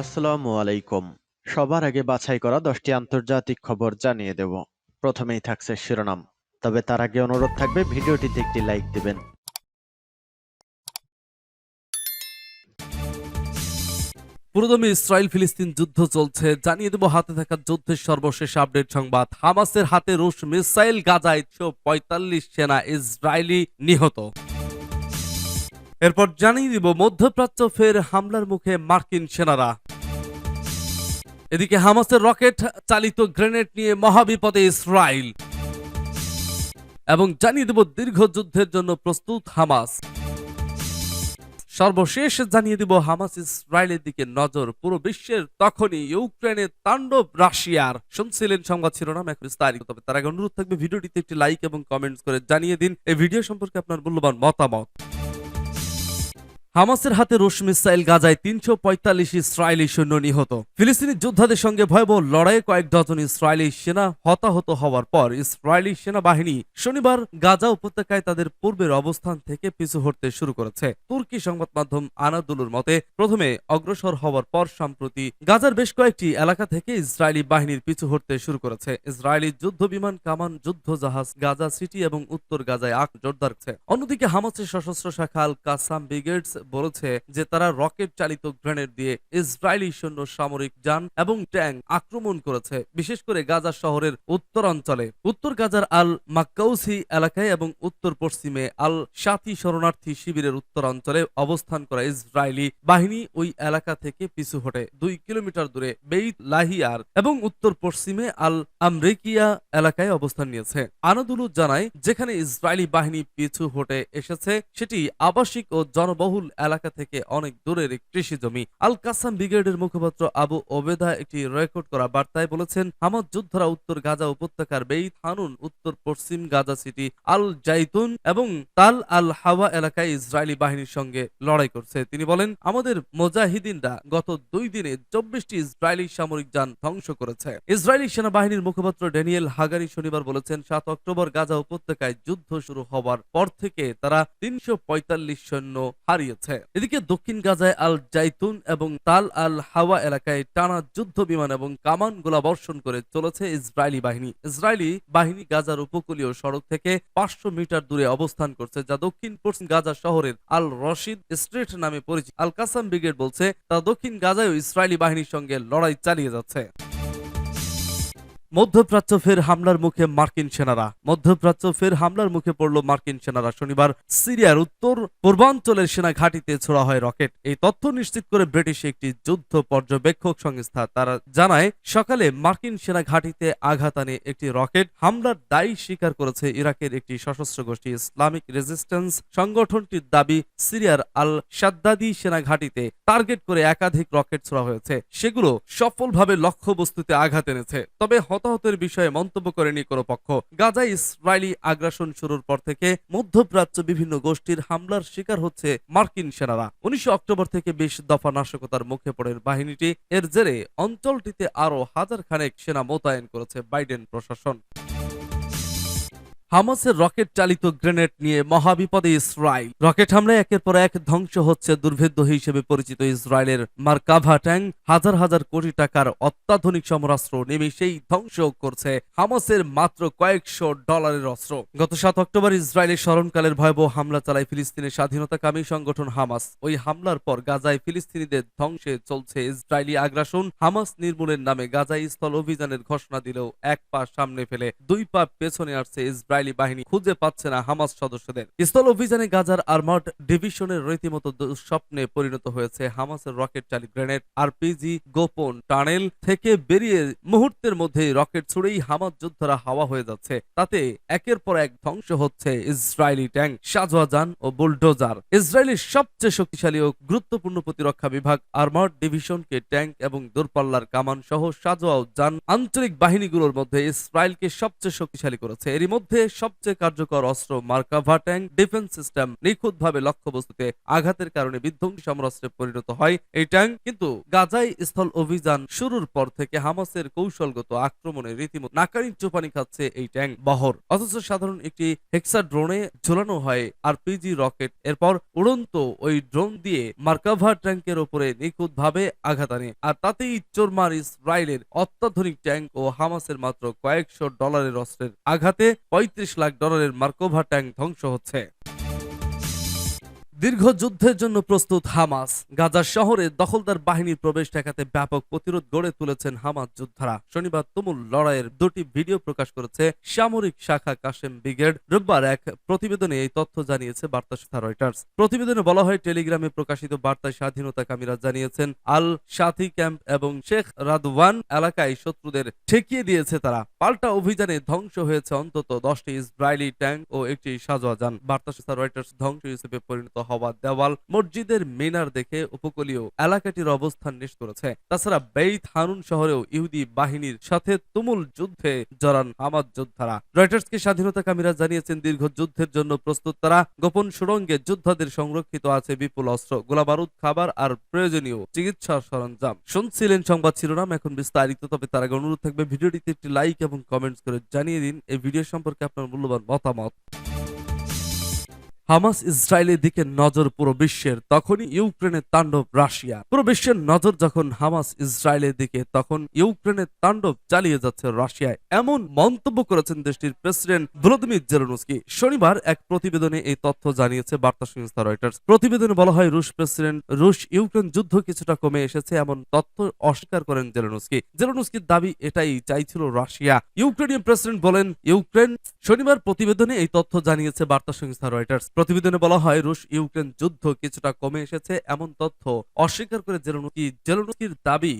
আসসালামু আলাইকুম। সবার আগে বাছাই করা দশটি আন্তর্জাতিক খবর জানিয়ে দেব। প্রথমেই থাকছে শিরোনাম। তবে তার আগে অনুরোধ থাকবে, ভিডিওটিতে একটি লাইক দিবেন। পুরোদমে ইসরায়েল ফিলিস্তিন যুদ্ধ চলছে। জানিয়ে দেব, হাতে থাকা যুদ্ধের সর্বশেষ আপডেট সংবাদ। হামাসের হাতে রুশ মিসাইল গাজায় একশো পঁয়তাল্লিশ সেনা ইসরায়েলি নিহত। এরপর জানিয়ে দিব, মধ্যপ্রাচ্য ফের হামলার মুখে মার্কিন সেনারা। এদিকে হামাসের রকেট চালিত গ্রেনেড নিয়ে মহাবিপদে ইসরায়েল। এবং জানিয়ে দেব দীর্ঘ যুদ্ধের জন্য প্রস্তুত হামাস। সর্বশেষ জানিয়ে দিব হামাস ইসরায়েলের দিকে নজর। পুরো বিশ্বের তখনই ইউক্রেনের তাণ্ডব রাশিয়ার। শুনছিলেন সংবাদ শিরোনাম এক বিস্তারিত, তবে তার আগে অনুরোধ থাকবে ভিডিওটিতে একটি লাইক এবং কমেন্টস করে জানিয়ে দিন। এই ভিডিও সম্পর্কে আপনার মূল্যবান মতামত। হামাসের হাতে রুশ মিসাইল গাজায় তিনশো পঁয়তাল্লিশ ইসরায়েলি সৈন্য নিহত। ফিলিস্তিনি যোদ্ধাদের সঙ্গে ভয়াবহ লড়াইয়ে কয়েক ডজন ইসরায়েলি সেনা হতাহত হওয়ার পর ইসরায়েলি সেনাবাহিনী শনিবার গাজা উপত্যকায় তাদের পূর্বের অবস্থান থেকে পিছু হটতে শুরু করেছে। তুর্কি সংবাদ মাধ্যম আনাদুলুর মতে, প্রথমে অগ্রসর হওয়ার পর সম্প্রতি গাজার বেশ কয়েকটি এলাকা থেকে ইসরায়েলি বাহিনীর পিছু হটতে শুরু করেছে। ইসরায়েলি যুদ্ধ বিমান কামান যুদ্ধ জাহাজ গাজা সিটি এবং উত্তর গাজায় আক জোরদার অন্যদিকে হামাসের সশস্ত্র শাখা আল কাসাম ব্রিগেডস বলেছে যে তারা রকেট চালিত গ্রেনেড দিয়ে ইসরায়েলি সৈন্য সামরিক যান এবং ট্যাঙ্ক আক্রমণ করেছে, বিশেষ করে গাজা শহরের উত্তরাঞ্চলে। উত্তর গাজার আল মাক্কাউসি এলাকায় এবং উত্তর পশ্চিমে আল সাথী শরণার্থী শিবিরের উত্তরাঞ্চলে অবস্থান করা ইসরায়েলি বাহিনী ওই এলাকা থেকে পিছু হটে। দুই কিলোমিটার দূরে বেইত লাহিয়ার এবং উত্তর পশ্চিমে আল আমরেকিয়া এলাকায় অবস্থান নিয়েছে। আনাদুলু জানায়, যেখানে ইসরায়েলি বাহিনী পিছু হটে এসেছে, সেটি আবাসিক ও জনবহুল এলাকা থেকে অনেক দূরের কৃষি জমি। আল কাসাম ব্রিগেডের মুখপাত্র আবু ওবেদা একটি রেকর্ড করা বার্তায় বলেছেন, হামাদ যোদ্ধারা উত্তর গাজা উপত্যকার বেইত হানুন, উত্তর পশ্চিম গাজা সিটি, আল জাইতুন এবং তাল আল হাওয়া এলাকায় ইসরায়েলি বাহিনীর সঙ্গে লড়াই করছে। তিনি বলেন, আমাদের মোজাহিদিনরা গত দুই দিনে চব্বিশটি ইসরায়েলি সামরিক যান ধ্বংস করেছে। ইসরায়েলি সেনাবাহিনীর মুখপাত্র ড্যানিয়েল হাগারি শনিবার বলেছেন, সাত অক্টোবর গাজা উপত্যকায় যুদ্ধ শুরু হওয়ার পর থেকে তারা তিনশো পঁয়তাল্লিশ সৈন্য হারিয়েছে এদিকে দক্ষিণ গাজায় আল জাইতুন এবং তাল আল হাওয়া এলাকায় টানা যুদ্ধ বিমান এবং কামান গোলা বর্ষণ করে চলেছে ইসরায়েলি বাহিনী। ইসরায়েলি বাহিনী গাজার উপকূলীয় সড়ক থেকে পাঁচশো মিটার দূরে অবস্থান করছে, যা দক্ষিণ পশ্চিম গাজা শহরের আল রশিদ স্ট্রিট নামে পরিচিত। আল কাসাম ব্রিগেড বলছে তারা দক্ষিণ গাজায়ও ইসরায়েলি বাহিনীর সঙ্গে লড়াই চালিয়ে যাচ্ছে। মধ্যপ্রাচ্য ফের হামলার মুখে মার্কিন সেনারা। মধ্যপ্রাচ্য ফের হামলার মুখে পড়ল মার্কিন সেনারা শনিবার সিরিয়ার উত্তর পূর্বাঞ্চলের সেনা ঘাঁটিতে ছোড়া হয় রকেট। এই তথ্য নিশ্চিত করে ব্রিটিশ একটি যুদ্ধ পর্যবেক্ষক সংস্থা তারা জানায়, সকালে মার্কিন সেনা ঘাঁটিতে আঘাত আনে একটি রকেট। হামলার দায়ী স্বীকার করেছে ইরাকের একটি সশস্ত্র গোষ্ঠী ইসলামিক রেজিস্ট্যান্স। সংগঠনটির দাবি, সিরিয়ার আল সাদ্দাদি সেনা ঘাঁটিতে টার্গেট করে একাধিক রকেট ছোড়া হয়েছে। সেগুলো সফলভাবে লক্ষ্যবস্তুতে আঘাত এনেছে। তবে হতাহতের বিষয়ে মন্তব্য করেনি কোনো পক্ষ। গাজায় ইসরায়েলি আগ্রাসন শুরুর পর থেকে মধ্যপ্রাচ্য বিভিন্ন গোষ্ঠীর হামলার শিকার হচ্ছে মার্কিন সেনারা। উনিশে অক্টোবর থেকে বিশ দফা নাশকতার মুখে পড়ে বাহিনীটি। এর জেরে অঞ্চলটিতে আরও হাজার খানেক সেনা মোতায়েন করেছে বাইডেন প্রশাসন। হামাসের রকেট চালিত গ্রেনেড নিয়ে মহাবিপদে ইসরায়েল। রকেট হামলায় একের পর এক ধ্বংস হচ্ছে দুর্ভেদ্য হিসেবে পরিচিত ইসরায়েলের মার্কাভা ট্যাঙ্ক। হাজার হাজার কোটি টাকার অত্যাধুনিক সমরাস্ত্র নিমেষেই ধ্বংস করছে হামাসের মাত্র কয়েকশো ডলারের অস্ত্র। গত সাত অক্টোবর ইসরায়েলের স্মরণকালের ভয়াবহ হামলা চালায় ফিলিস্তিনের স্বাধীনতাকামী সংগঠন হামাস। ওই হামলার পর গাজায় ফিলিস্তিনিদের ধ্বংসে চলছে ইসরায়েলি আগ্রাসন। হামাস নির্মূলের নামে গাজায় স্থল অভিযানের ঘোষণা দিলেও এক পা সামনে ফেলে দুই পা পেছনে আসছে ইসরায়েল। ইসরায়েলি বাহিনী খুঁজে পাচ্ছে না হামাস সদস্যদের। স্থল অভিযানে গাজার আর্মার্ড ডিভিশনের রীতিমতো দুঃস্বপ্নে পরিণত হয়েছে হামাসের রকেট চালিত গ্রেনেড আরপিজি গোপন টানেল থেকে বেরিয়ে মুহূর্তের মধ্যে রকেট ছুড়েই হামাস যোদ্ধারা হাওয়া হয়ে যাচ্ছে। তাতে একের পর এক ধ্বংস হচ্ছে ইসরায়েলি ট্যাঙ্ক সাজোয়াজান ও বুলডোজার। ইসরায়েলের সবচেয়ে শক্তিশালী ও গুরুত্বপূর্ণ প্রতিরক্ষা বিভাগ আর্মার্ড ডিভিশনকে ট্যাঙ্ক এবং দূরপাল্লার কামান সহ সাজোয়াও যান আঞ্চলিক বাহিনীগুলোর মধ্যে ইসরায়েলকে সবচেয়ে শক্তিশালী করেছে। এরই মধ্যে সবচেয়ে কার্যকর অস্ত্র মার্কাভা ট্যাঙ্ক ডিফেন্স সিস্টেম নিখুঁতভাবে লক্ষ্যবস্তুতে আঘাতের কারণে বিধ্বংসী সমরাস্ত্রে পরিণত হয় এই ট্যাঙ্ক। কিন্তু গাজায় স্থল অভিযান শুরুর পর থেকে হামাসের কৌশলগত আক্রমণে রীতিমতো নাকানি চোপানি খাচ্ছে এই ট্যাঙ্ক বহর। অথচ সাধারণ একটি হেক্সা ড্রোনে ঝোলানো হয় আরপিজি রকেট। এরপর উড়ন্ত ওই ড্রোন দিয়ে মার্কাভা ট্যাঙ্কের ওপরে নিখুঁতভাবে আঘাত আনে। আর তাতেই চোরমার ইসরায়েলের অত্যাধুনিক ট্যাঙ্ক ও হামাসের মাত্র কয়েকশো ডলারের অস্ত্রের আঘাতে পঁয়ত্রিশ লাখ ডলারের মার্কোভা ট্যাঙ্ক ধ্বংস হচ্ছে। দীর্ঘ যুদ্ধের জন্য প্রস্তুত হামাস। গাজা শহরে দখলদার বাহিনীর প্রবেশ ঠেকাতে ব্যাপক প্রতিরোধ গড়ে তুলেছেন হামাস যোদ্ধারা। শনিবার তুমুল লড়াইয়ের দুটি ভিডিও প্রকাশ করেছে সামরিক শাখা কাশেম ব্রিগেড। রোববার এক প্রতিবেদনে এই তথ্য জানিয়েছে বার্তা সংস্থা রয়টার্স। প্রতিবেদনে বলা হয়, টেলিগ্রামে প্রকাশিত বার্তায় স্বাধীনতা কামীরা জানিয়েছেন, আল সাথি ক্যাম্প এবং শেখ রাদওয়ান এলাকায় শত্রুদের ঠেকিয়ে দিয়েছে তারা। পাল্টা অভিযানে ধ্বংস হয়েছে অন্তত দশটি ইসরায়েলি ট্যাঙ্ক ও একটি সাজোয়া যান। বার্তা সংস্থা রয়টার্স ধ্বংস হিসেবে পরিণত হওয়া দেওয়াল মসজিদের মিনার দেখে উপকূলীয় এলাকাটির অবস্থান নিশ্চিত করেছে। তাছাড়া বেইত হানুন শহরেও ইহুদি বাহিনীর সাথে তুমুল যুদ্ধে জড়ান হামাদ যোদ্ধারা। রয়টার্সকে স্বাধীনতাকামীরা জানিয়েছেন, দীর্ঘ যুদ্ধের জন্য প্রস্তুত তারা গোপন সুড়ঙ্গে যোদ্ধাদের সংরক্ষিত আছে বিপুল অস্ত্র, গোলাবারুদ, খাবার আর প্রয়োজনীয় চিকিৎসা সরঞ্জাম। শুনছিলেন সংবাদ শিরোনাম, এখন বিস্তারিত, তবে তার আগে অনুরোধ থাকবে, ভিডিওটিতে একটি লাইক এবং কমেন্টস করে জানিয়ে দিন। এই ভিডিও সম্পর্কে আপনার মূল্যবান মতামত। হামাস ইসরায়েলের দিকে নজর পুরো বিশ্বের, তখনই ইউক্রেনের তাণ্ডব রাশিয়া। পুরো বিশ্বের নজর যখন হামাস ইসরায়েলের দিকে, তখন ইউক্রেনের তাণ্ডব চালিয়ে যাচ্ছে রাশিয়ায়। এমন মন্তব্য করেছেন দেশটির প্রেসিডেন্ট ভ্লাদিমির জেলেনস্কি। শনিবার এক প্রতিবেদনে এই তথ্য জানিয়েছে বার্তা সংস্থা রয়টার্স। প্রতিবেদনে বলা হয়, রুশ প্রেসিডেন্ট, রুশ ইউক্রেন যুদ্ধ কিছুটা কমে এসেছে এমন তথ্য অস্বীকার করেন জেলেনস্কি। জেলেনস্কির দাবি এটাই চাইছিল রাশিয়া। ইউক্রেনীয় প্রেসিডেন্ট বলেন, ইউক্রেন শনিবার প্রতিবেদনে এই তথ্য জানিয়েছে বার্তা সংস্থা রয়টার্স। প্রতিবেদনে বলা হয়, রুশ ইউক্রেন যুদ্ধ কিছুটা কমে এসেছে। এমন তথ্য অস্বীকার করে জেলনুকি, জেলনুকির দাবি